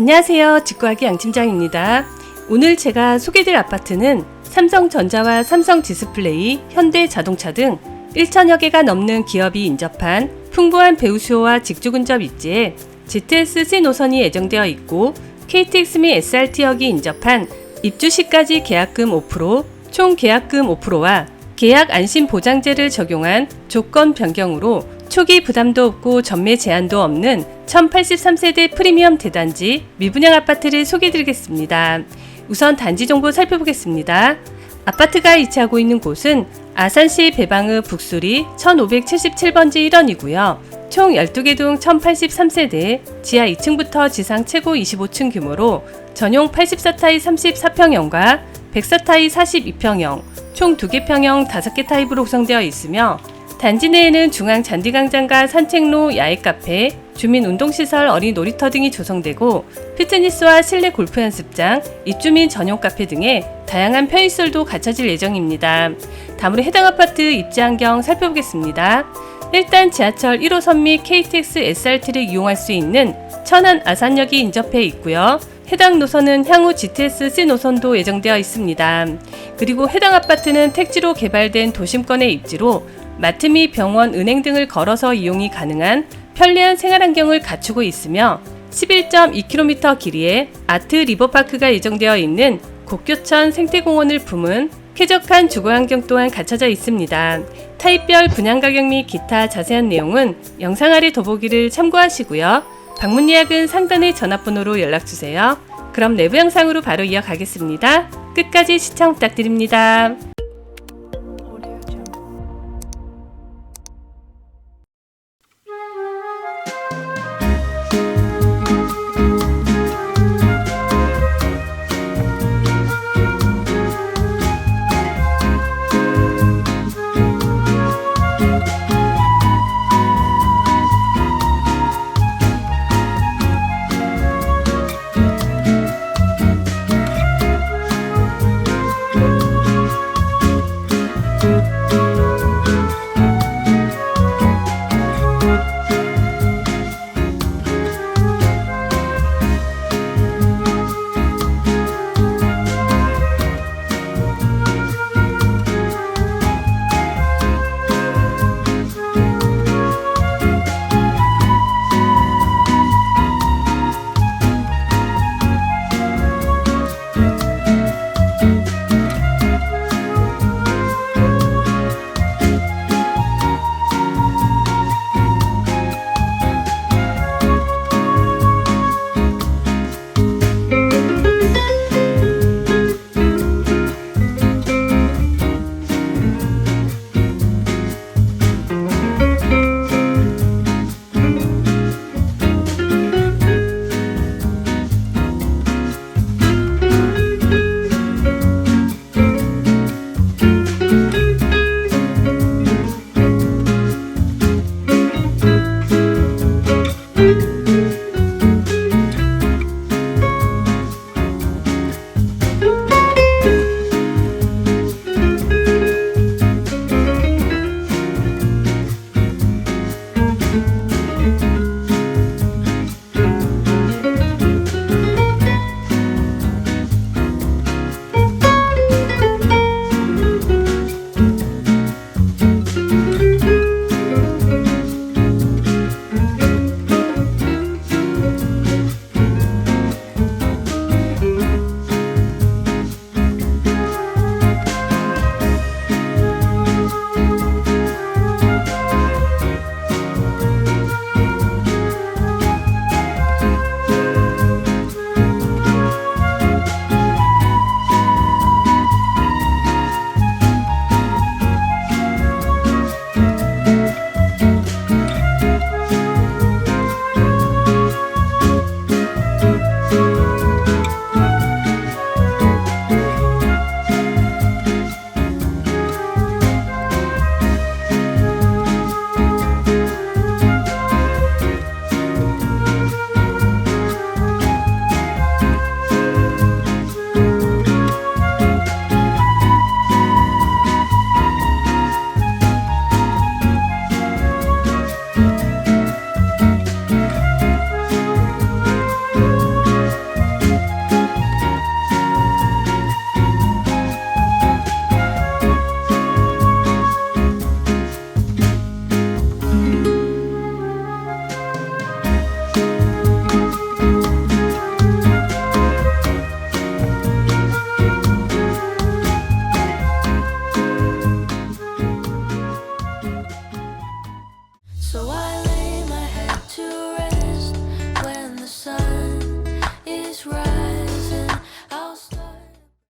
안녕하세요. 직구하기 양팀장입니다. 오늘 제가 소개드릴 아파트는 삼성전자와 삼성디스플레이, 현대자동차 등 1천여 개가 넘는 기업이 인접한 풍부한 배우 수요와 직주 근접 입지에 GTS-C 노선이 예정되어 있고 KTX 및 SRT역이 인접한 입주 시까지 계약금 5%, 총 계약금 5%와 계약 안심 보장제를 적용한 조건 변경으로 초기 부담도 없고 전매 제한도 없는 1083세대 프리미엄 대단지 미분양 아파트를 소개해드리겠습니다. 우선 단지 정보 살펴보겠습니다. 아파트가 위치하고 있는 곳은 아산시 배방읍 북수리 1577번지 1원이고요. 총 12개 동 1083세대, 지하 2층부터 지상 최고 25층 규모로 전용 84타입 34평형과 104타입 42평형, 총 2개 평형 5개 타입으로 구성되어 있으며 단지 내에는 중앙 잔디광장과 산책로, 야외 카페, 주민 운동시설, 어린 놀이터 등이 조성되고 피트니스와 실내 골프 연습장, 입주민 전용 카페 등의 다양한 편의시설도 갖춰질 예정입니다. 다음으로 해당 아파트 입지 환경 살펴보겠습니다. 일단 지하철 1호선 및 KTX SRT를 이용할 수 있는 천안 아산역이 인접해 있고요. 해당 노선은 향후 GTS-C 노선도 예정되어 있습니다. 그리고 해당 아파트는 택지로 개발된 도심권의 입지로 마트 및 병원, 은행 등을 걸어서 이용이 가능한 편리한 생활 환경을 갖추고 있으며 11.2km 길이의 아트 리버파크가 예정되어 있는 곡교천 생태공원을 품은 쾌적한 주거 환경 또한 갖춰져 있습니다. 타입별 분양 가격 및 기타 자세한 내용은 영상 아래 더보기를 참고하시고요. 방문 예약은 상단의 전화번호로 연락 주세요. 그럼 내부 영상으로 바로 이어가겠습니다. 끝까지 시청 부탁드립니다.